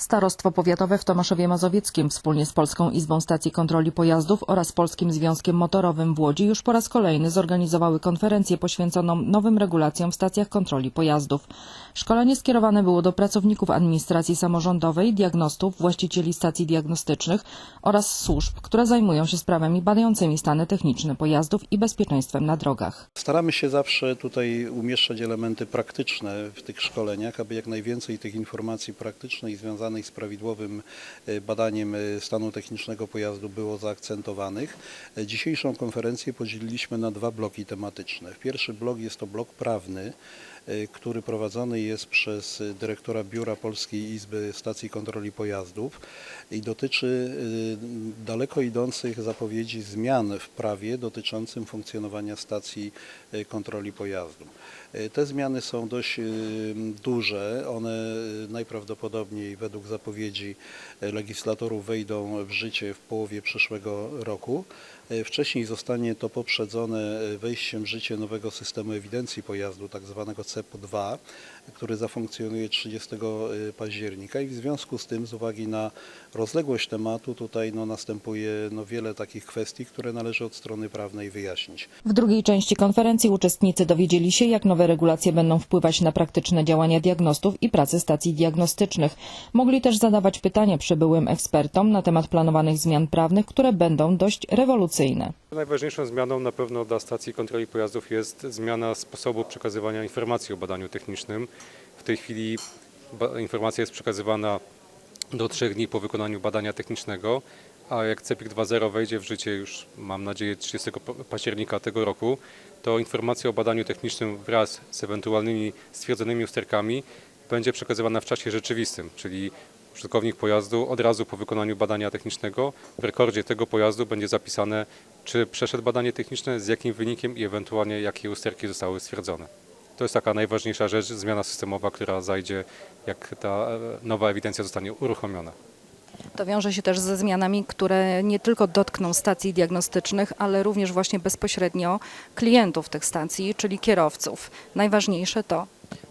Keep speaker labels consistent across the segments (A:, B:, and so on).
A: Starostwo Powiatowe w Tomaszowie Mazowieckim wspólnie z Polską Izbą Stacji Kontroli Pojazdów oraz Polskim Związkiem Motorowym w Łodzi już po raz kolejny zorganizowały konferencję poświęconą nowym regulacjom w stacjach kontroli pojazdów. Szkolenie skierowane było do pracowników administracji samorządowej, diagnostów, właścicieli stacji diagnostycznych oraz służb, które zajmują się sprawami badającymi stany techniczne pojazdów i bezpieczeństwem na drogach.
B: Staramy się zawsze tutaj umieszczać elementy praktyczne w tych szkoleniach, aby jak najwięcej tych informacji praktycznych związanych z prawidłowym e, badaniem e, stanu technicznego pojazdu było zaakcentowanych. E, Dzisiejszą konferencję podzieliliśmy na dwa bloki tematyczne. Pierwszy blok jest to blok prawny, który prowadzony jest przez dyrektora Biura Polskiej Izby Stacji Kontroli Pojazdów i dotyczy e, daleko idących zapowiedzi zmian w prawie dotyczącym funkcjonowania stacji e, kontroli pojazdu. E, Te zmiany są dość duże. One najprawdopodobniej według zapowiedzi legislatorów wejdą w życie w połowie przyszłego roku. Wcześniej zostanie to poprzedzone wejściem w życie nowego systemu ewidencji pojazdu, tak zwanego CEP-2, który zafunkcjonuje 30 października i w związku z tym, z uwagi na rozległość tematu, tutaj no, następuje no, wiele takich kwestii, które należy od strony prawnej wyjaśnić.
A: W drugiej części konferencji uczestnicy dowiedzieli się, jak nowe regulacje będą wpływać na praktyczne działania diagnostów i pracę stacji diagnostycznych. Mogli też zadawać pytania przybyłym ekspertom na temat planowanych zmian prawnych, które będą dość rewolucyjne.
C: Najważniejszą zmianą na pewno dla stacji kontroli pojazdów jest zmiana sposobu przekazywania informacji o badaniu technicznym. W tej chwili informacja jest przekazywana do trzech dni po wykonaniu badania technicznego, a jak CEPIK 2.0 wejdzie w życie już, mam nadzieję, 30 pa- października tego roku, to informacja o badaniu technicznym wraz z ewentualnymi stwierdzonymi usterkami będzie przekazywana w czasie rzeczywistym, czyli użytkownik pojazdu od razu po wykonaniu badania technicznego w rekordzie tego pojazdu będzie zapisane, czy przeszedł badanie techniczne, z jakim wynikiem i ewentualnie jakie usterki zostały stwierdzone. To jest taka najważniejsza rzecz, zmiana systemowa, która zajdzie, jak ta e, nowa ewidencja zostanie uruchomiona.
A: To wiąże się też ze zmianami, które nie tylko dotkną stacji diagnostycznych, ale również właśnie bezpośrednio klientów tych stacji, czyli kierowców. Najważniejsze to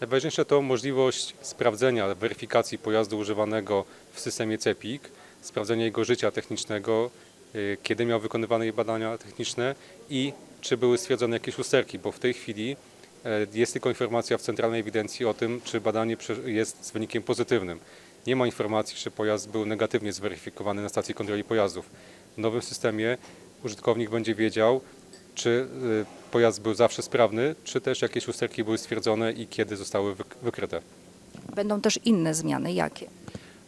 C: Najważniejsze to możliwość sprawdzenia, weryfikacji pojazdu używanego w systemie CEPIK, sprawdzenia jego życia technicznego, y, kiedy miał wykonywane jej badania techniczne i czy były stwierdzone jakieś usterki, bo w tej chwili jest tylko informacja w centralnej ewidencji o tym, czy badanie jest z wynikiem pozytywnym. Nie ma informacji, czy pojazd był negatywnie zweryfikowany na stacji kontroli pojazdów. W nowym systemie użytkownik będzie wiedział, czy y, pojazd był zawsze sprawny, czy też jakieś usterki były stwierdzone i kiedy zostały wyk- wykryte.
A: będą też inne zmiany. Jakie?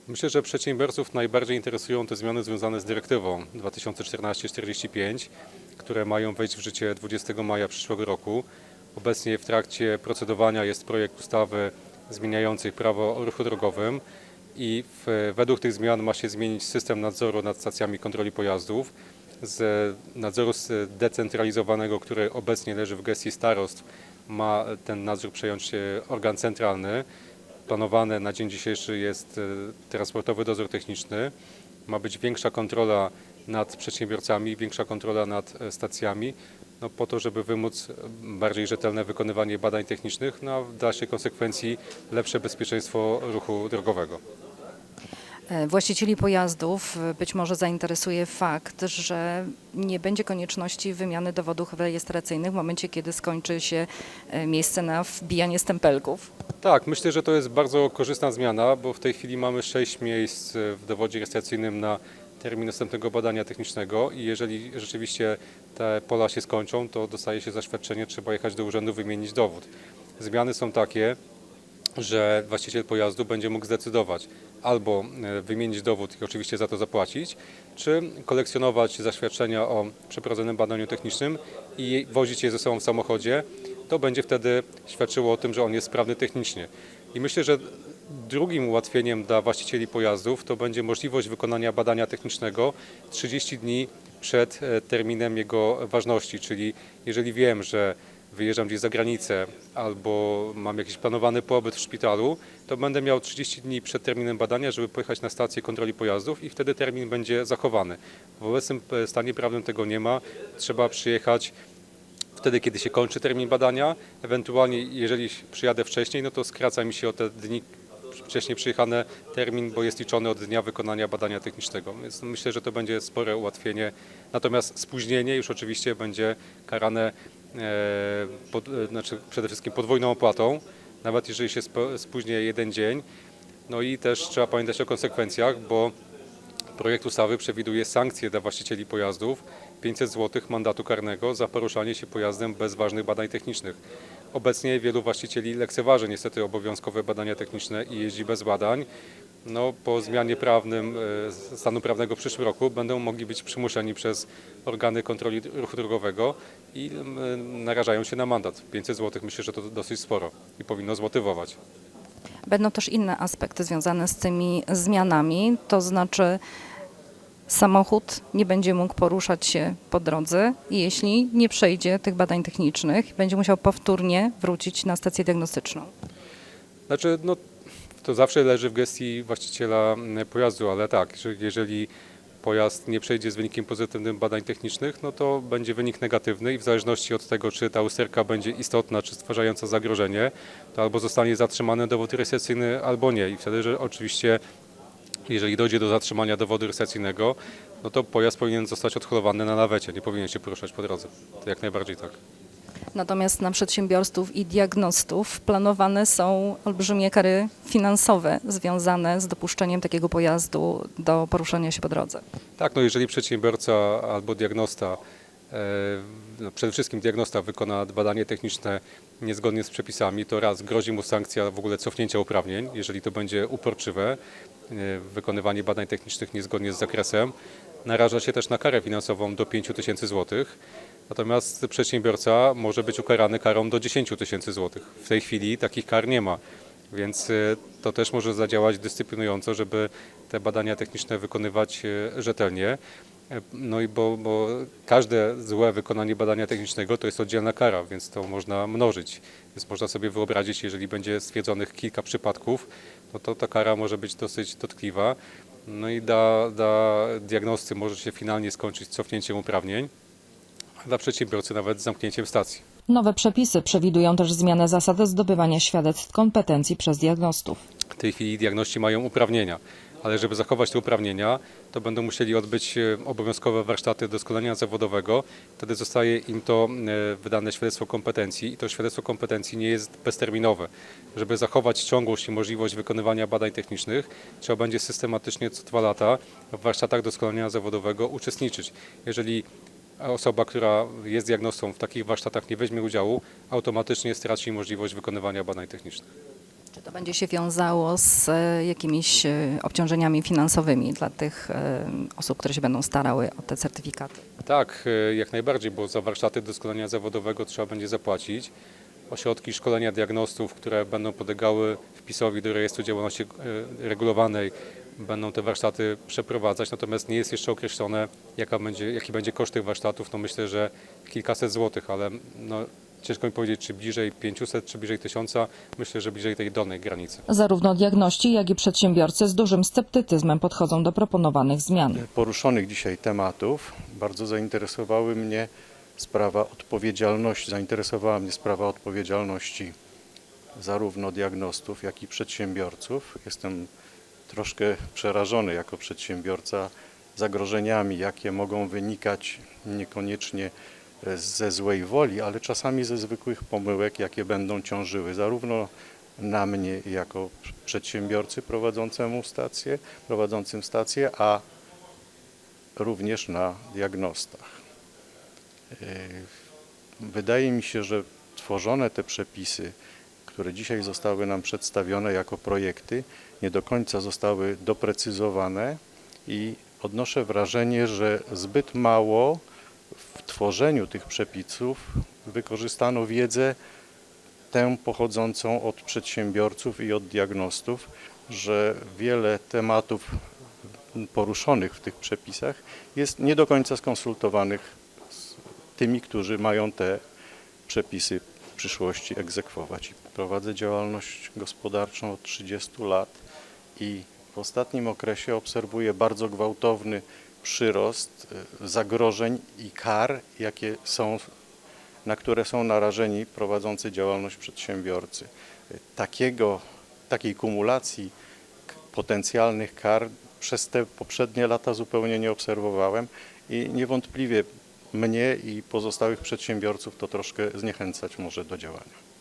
C: Myślę, że przedsiębiorców najbardziej interesują te zmiany związane z dyrektywą 2014-45, które mają wejść w życie 20 maja przyszłego roku. Obecnie w trakcie procedowania jest projekt ustawy zmieniającej prawo o ruchu drogowym i w, według tych zmian ma się zmienić system nadzoru nad stacjami kontroli pojazdów z nadzoru zdecentralizowanego, który obecnie leży w gestii starostw, ma ten nadzór przejąć e, organ centralny. Planowane na dzień dzisiejszy jest e, transportowy dozór techniczny. Ma być większa kontrola nad przedsiębiorcami, większa kontrola nad e, stacjami, no po to, żeby wymóc bardziej rzetelne wykonywanie badań technicznych, no a w dalszej konsekwencji lepsze bezpieczeństwo ruchu drogowego.
A: E, Właścicieli pojazdów e, być może zainteresuje fakt, że nie będzie konieczności wymiany dowodów rejestracyjnych w momencie, kiedy skończy się e, miejsce na wbijanie stempelków.
C: Tak, myślę, że to jest bardzo korzystna zmiana, bo w tej chwili mamy 6 miejsc w dowodzie rejestracyjnym na termin następnego badania technicznego i jeżeli rzeczywiście te pola się skończą, to dostaje się zaświadczenie, trzeba jechać do urzędu, wymienić dowód. Zmiany są takie, że właściciel pojazdu będzie mógł zdecydować albo e, wymienić dowód i oczywiście za to zapłacić, czy kolekcjonować zaświadczenia o przeprowadzonym badaniu technicznym i wozić je ze sobą w samochodzie. To będzie wtedy świadczyło o tym, że on jest sprawny technicznie. I myślę, że drugim ułatwieniem dla właścicieli pojazdów to będzie możliwość wykonania badania technicznego 30 dni przed e, terminem jego ważności, czyli jeżeli wiem, że wyjeżdżam gdzieś za granicę albo mam jakiś planowany pobyt w szpitalu, to będę miał 30 dni przed terminem badania, żeby pojechać na stację kontroli pojazdów i wtedy termin będzie zachowany. W obecnym e, stanie prawnym tego nie ma. Trzeba przyjechać wtedy, kiedy się kończy termin badania. Ewentualnie, jeżeli przyjadę wcześniej, no to skraca mi się o te dni wcześniej przyjechane termin, bo jest liczony od dnia wykonania badania technicznego. Więc myślę, że to będzie spore ułatwienie. Natomiast spóźnienie już oczywiście będzie karane e, pod, e, znaczy przede wszystkim podwójną opłatą, nawet jeżeli się spóźni jeden dzień. No i też trzeba pamiętać o konsekwencjach, bo Projekt ustawy przewiduje sankcje dla właścicieli pojazdów 500 zł mandatu karnego za poruszanie się pojazdem bez ważnych badań technicznych. Obecnie wielu właścicieli lekceważy niestety obowiązkowe badania techniczne i jeździ bez badań. No, po zmianie prawnym e, stanu prawnego w przyszłym roku będą mogli być przymuszeni przez organy kontroli ruchu drogowego i m, narażają się na mandat. 500 zł myślę, że to dosyć sporo i powinno zmotywować.
D: Będą też inne aspekty związane z tymi zmianami, to znaczy samochód nie będzie mógł poruszać się po drodze, jeśli nie przejdzie tych badań technicznych, będzie musiał powtórnie wrócić na stację diagnostyczną.
C: Znaczy, no, to zawsze leży w gestii właściciela mm, pojazdu, ale tak, że jeżeli pojazd nie przejdzie z wynikiem pozytywnym badań technicznych, no to będzie wynik negatywny i w zależności od tego, czy ta usterka będzie istotna, czy stwarzająca zagrożenie, to albo zostanie zatrzymany dowód rejestracyjny, albo nie. I wtedy, że oczywiście, jeżeli dojdzie do zatrzymania dowodu rejestracyjnego, no to pojazd powinien zostać odholowany na lawecie, nie powinien się poruszać po drodze. To jak najbardziej tak.
D: Natomiast na przedsiębiorców i diagnostów planowane są olbrzymie kary finansowe związane z dopuszczeniem takiego pojazdu do poruszania się po drodze.
C: Tak, no jeżeli przedsiębiorca albo diagnosta, no przede wszystkim diagnosta wykona badanie techniczne niezgodnie z przepisami, to raz grozi mu sankcja w ogóle cofnięcia uprawnień, jeżeli to będzie uporczywe, e, wykonywanie badań technicznych niezgodnie z zakresem. Naraża się też na karę finansową do 5 tysięcy złotych. Natomiast przedsiębiorca może być ukarany karą do 10 tysięcy złotych. W tej chwili takich kar nie ma. Więc e, to też może zadziałać dyscyplinująco, żeby te badania techniczne wykonywać e, rzetelnie. E, No i bo, bo każde złe wykonanie badania technicznego to jest oddzielna kara, więc to można mnożyć. Więc można sobie wyobrazić, jeżeli będzie stwierdzonych kilka przypadków, no to ta kara może być dosyć dotkliwa. No i dla, dla diagnosty może się finalnie skończyć cofnięciem uprawnień, a dla przedsiębiorcy nawet zamknięciem stacji.
A: Nowe przepisy przewidują też zmianę zasad zdobywania świadectw kompetencji przez diagnostów.
C: W tej chwili diagności mają uprawnienia, ale żeby zachować te uprawnienia, to będą musieli odbyć e, obowiązkowe warsztaty doskonalenia zawodowego. Wtedy zostaje im to e, wydane świadectwo kompetencji i to świadectwo kompetencji nie jest bezterminowe. Żeby zachować ciągłość i możliwość wykonywania badań technicznych, trzeba będzie systematycznie co dwa lata w warsztatach doskonalenia zawodowego uczestniczyć. Jeżeli osoba, która jest diagnostą w takich warsztatach nie weźmie udziału, automatycznie straci możliwość wykonywania badań technicznych.
D: Czy to będzie się wiązało z e, jakimiś e, obciążeniami finansowymi dla tych e, osób, które się będą starały o te certyfikaty?
C: Tak, jak najbardziej, bo za warsztaty doskonalenia zawodowego trzeba będzie zapłacić. Ośrodki szkolenia diagnostów, które będą podlegały wpisowi do rejestru działalności regulowanej, będą te warsztaty przeprowadzać, natomiast nie jest jeszcze określone, jaka będzie, jaki będzie koszt tych warsztatów. No myślę, że kilkaset złotych, ale no, ciężko mi powiedzieć, czy bliżej 500, czy bliżej 1000. Myślę, że bliżej tej dolnej granicy.
A: Zarówno diagności, jak i przedsiębiorcy z dużym sceptycyzmem podchodzą do proponowanych zmian.
E: poruszonych dzisiaj tematów bardzo zainteresowały mnie sprawa odpowiedzialności, zainteresowała mnie sprawa odpowiedzialności zarówno diagnostów, jak i przedsiębiorców. Jestem troszkę przerażony jako przedsiębiorca zagrożeniami, jakie mogą wynikać niekoniecznie ze złej woli, ale czasami ze zwykłych pomyłek, jakie będą ciążyły zarówno na mnie jako przedsiębiorcy prowadzącemu stację, prowadzącym stację, a również na diagnostach. Yy, Wydaje mi się, że tworzone te przepisy, które dzisiaj zostały nam przedstawione jako projekty, nie do końca zostały doprecyzowane i odnoszę wrażenie, że zbyt mało w tworzeniu tych przepisów wykorzystano wiedzę tę pochodzącą od przedsiębiorców i od diagnostów, że wiele tematów poruszonych w tych przepisach jest nie do końca skonsultowanych z tymi, którzy mają te przepisy przyszłości egzekwować. Prowadzę działalność gospodarczą od 30 lat i w ostatnim okresie obserwuję bardzo gwałtowny przyrost y, zagrożeń i kar, jakie są, na które są narażeni prowadzący działalność przedsiębiorcy. Y, Takiego takiej kumulacji potencjalnych kar przez te poprzednie lata zupełnie nie obserwowałem i niewątpliwie mnie i pozostałych przedsiębiorców to troszkę zniechęcać może do działania.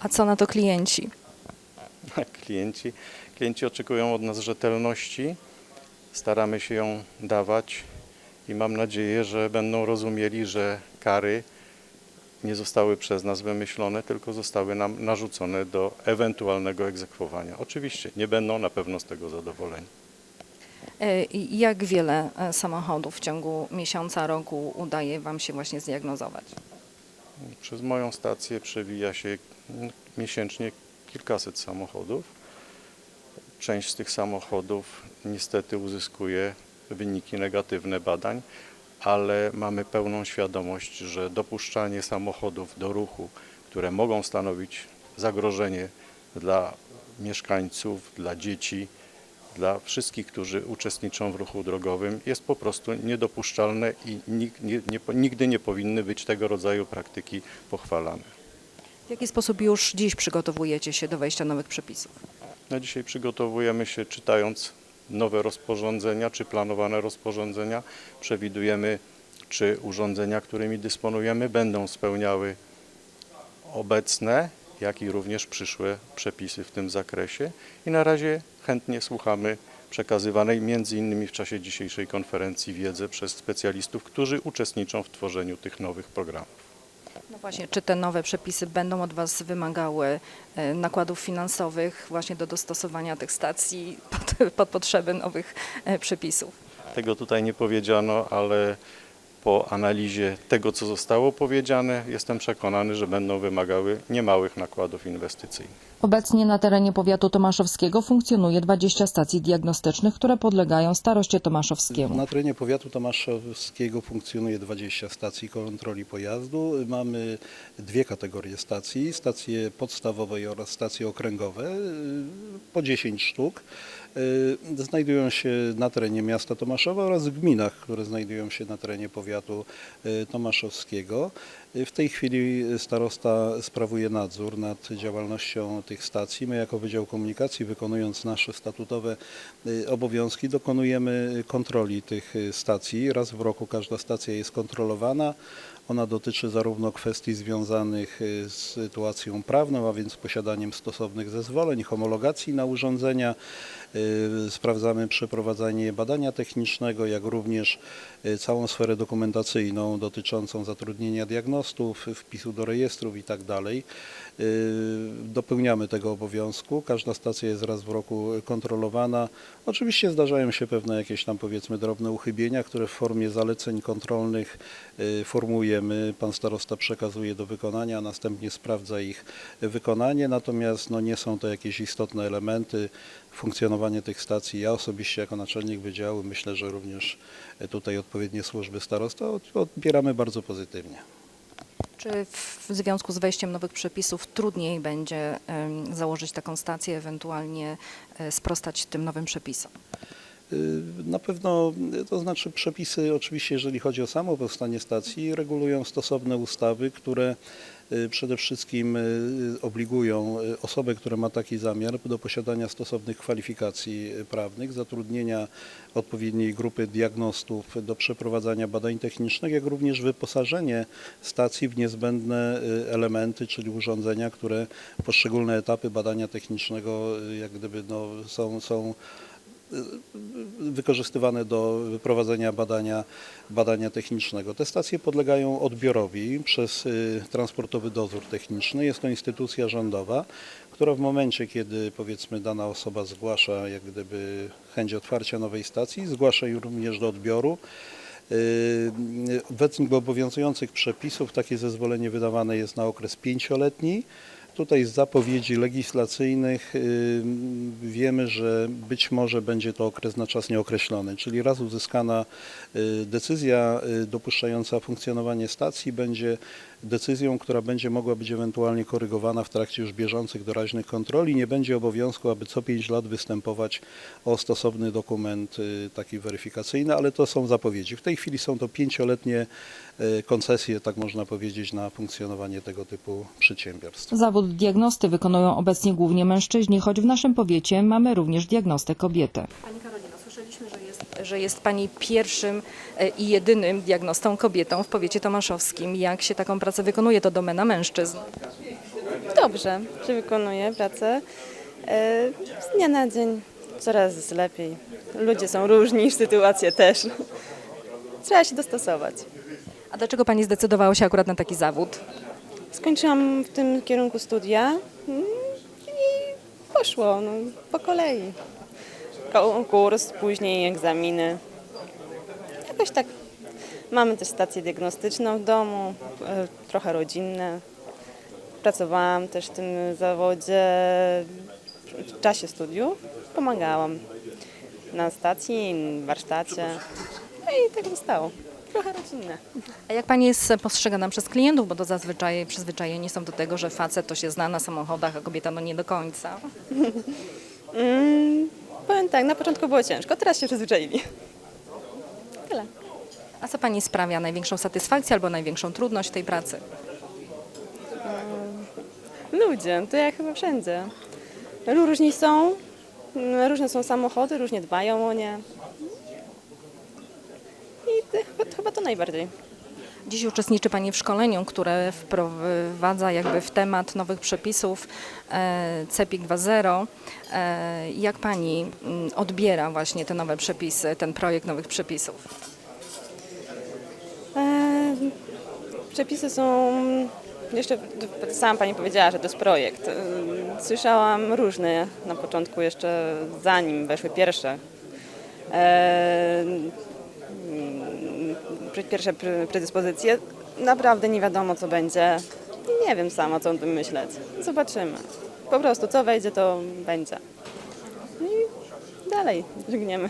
D: A co na to klienci?
E: Klienci, klienci oczekują od nas rzetelności, staramy się ją dawać i mam nadzieję, że będą rozumieli, że kary nie zostały przez nas wymyślone, tylko zostały nam narzucone do ewentualnego egzekwowania. Oczywiście nie będą na pewno z tego zadowoleni.
D: E, Jak wiele e, samochodów w ciągu miesiąca, roku udaje Wam się właśnie zdiagnozować?
E: Przez moją stację przewija się mm, miesięcznie kilkaset samochodów. Część z tych samochodów niestety uzyskuje wyniki negatywne badań, ale mamy pełną świadomość, że dopuszczanie samochodów do ruchu, które mogą stanowić zagrożenie dla mieszkańców, dla dzieci, dla wszystkich, którzy uczestniczą w ruchu drogowym, jest po prostu niedopuszczalne i nigdy nie powinny być tego rodzaju praktyki pochwalane.
D: W jaki sposób już dziś przygotowujecie się do wejścia nowych przepisów?
E: Na dzisiaj przygotowujemy się czytając nowe rozporządzenia czy planowane rozporządzenia. Przewidujemy, czy urządzenia, którymi dysponujemy, będą spełniały obecne, jak i również przyszłe przepisy w tym zakresie. I na razie chętnie słuchamy przekazywanej między innymi w czasie dzisiejszej konferencji wiedzy przez specjalistów, którzy uczestniczą w tworzeniu tych nowych programów.
D: No właśnie, czy te nowe przepisy będą od Was wymagały e, nakładów finansowych właśnie do dostosowania tych stacji pod, pod potrzeby nowych e, przepisów?
E: Tego tutaj nie powiedziano, ale po analizie tego, co zostało powiedziane, jestem przekonany, że będą wymagały niemałych nakładów inwestycyjnych.
A: Obecnie na terenie powiatu tomaszowskiego funkcjonuje 20 stacji diagnostycznych, które podlegają staroście tomaszowskiemu.
B: Na terenie powiatu tomaszowskiego funkcjonuje 20 stacji kontroli pojazdu. Mamy dwie kategorie stacji, stacje podstawowe oraz stacje okręgowe, po 10 sztuk. Y, Znajdują się na terenie miasta Tomaszowa oraz w gminach, które znajdują się na terenie powiatu y, tomaszowskiego. Y, W tej chwili starosta sprawuje nadzór nad działalnością tych stacji. My jako Wydział Komunikacji, wykonując nasze statutowe obowiązki, dokonujemy kontroli tych stacji. Raz w roku każda stacja jest kontrolowana. Ona dotyczy zarówno kwestii związanych y, z sytuacją prawną, a więc posiadaniem stosownych zezwoleń, homologacji na urządzenia. Y, Sprawdzamy przeprowadzanie badania technicznego, jak również y, całą sferę dokumentacyjną dotyczącą zatrudnienia diagnostów, wpisu do rejestrów itd. Y, Dopełniamy tego obowiązku. Każda stacja jest raz w roku kontrolowana. Oczywiście zdarzają się pewne jakieś tam powiedzmy drobne uchybienia, które w formie zaleceń kontrolnych y, formułujemy. Pan starosta przekazuje do wykonania, a następnie sprawdza ich wykonanie. Natomiast no, nie są to jakieś istotne elementy funkcjonowania tych stacji. Ja osobiście jako naczelnik wydziału myślę, że również tutaj odpowiednie służby starosta od- odbieramy bardzo pozytywnie.
D: Czy w związku z wejściem nowych przepisów trudniej będzie założyć taką stację, ewentualnie e, sprostać tym nowym przepisom?
B: Y, Na pewno, to znaczy przepisy, oczywiście jeżeli chodzi o samo powstanie stacji, regulują stosowne ustawy, które y, przede wszystkim y, obligują osobę, która ma taki zamiar do posiadania stosownych kwalifikacji prawnych, zatrudnienia odpowiedniej grupy diagnostów do przeprowadzania badań technicznych, jak również wyposażenie stacji w niezbędne elementy, czyli urządzenia, które poszczególne etapy badania technicznego jak gdyby no, są, są wykorzystywane do prowadzenia badania, badania technicznego. Te stacje podlegają odbiorowi przez y, transportowy dozór techniczny. Jest to instytucja rządowa, która w momencie, kiedy powiedzmy dana osoba zgłasza jak gdyby chęć otwarcia nowej stacji, zgłasza ją również do odbioru. Y, Według obowiązujących przepisów takie zezwolenie wydawane jest na okres pięcioletni. Tutaj z zapowiedzi legislacyjnych y, wiemy, że być może będzie to okres na czas nieokreślony, czyli raz uzyskana y, decyzja y, dopuszczająca funkcjonowanie stacji będzie decyzją, która będzie mogła być ewentualnie korygowana w trakcie już bieżących doraźnych kontroli. Nie będzie obowiązku, aby co 5 lat występować o stosowny dokument y, taki weryfikacyjny, ale to są zapowiedzi. W tej chwili są to pięcioletnie y, koncesje, tak można powiedzieć, na funkcjonowanie tego typu przedsiębiorstw.
A: Zawód diagnosty wykonują obecnie głównie mężczyźni, choć w naszym powiecie mamy również diagnostę kobietę.
D: Że jest, Pani pierwszym e, i jedynym diagnostą kobietą w powiecie tomaszowskim. Jak się taką pracę wykonuje, to domena mężczyzn.
F: Dobrze, że wykonuję pracę. E, Z dnia na dzień coraz jest lepiej. Ludzie są różni, sytuacje też. Trzeba się dostosować.
D: A dlaczego Pani zdecydowała się akurat na taki zawód?
F: Skończyłam w tym kierunku studia mm, i poszło no, po kolei. Konkurs, później egzaminy. Jakoś tak. Mamy też stację diagnostyczną w domu, e, trochę rodzinne. Pracowałam też w tym zawodzie w czasie studiów. Pomagałam na stacji, w warsztacie. No i tak zostało. Trochę rodzinne.
D: A jak Pani jest postrzegana przez klientów, bo to zazwyczaj przyzwyczajeni są do tego, że facet to się zna na samochodach, a kobieta no nie do końca.
F: Mm, powiem tak, na początku było ciężko, teraz się przyzwyczaili. Tyle.
D: A co Pani sprawia największą satysfakcję albo największą trudność w tej pracy?
F: Ludzie, to jak chyba wszędzie. Różni są, mm, różne są samochody, różnie dbają o nie. I to chyba to najbardziej.
D: Dziś uczestniczy Pani w szkoleniu, które wprowadza jakby w temat nowych przepisów e, CEPIK 2.0. E, Jak Pani mm, odbiera właśnie te nowe przepisy, ten projekt nowych przepisów?
F: E, przepisy są, jeszcze sama Pani powiedziała, że to jest projekt. Słyszałam różne na początku jeszcze zanim weszły pierwsze. Pierwsze pre- predyspozycje. Naprawdę nie wiadomo co będzie. Nie wiem sama co o tym myśleć. Zobaczymy. Po prostu co wejdzie to będzie. I dalej żegniemy.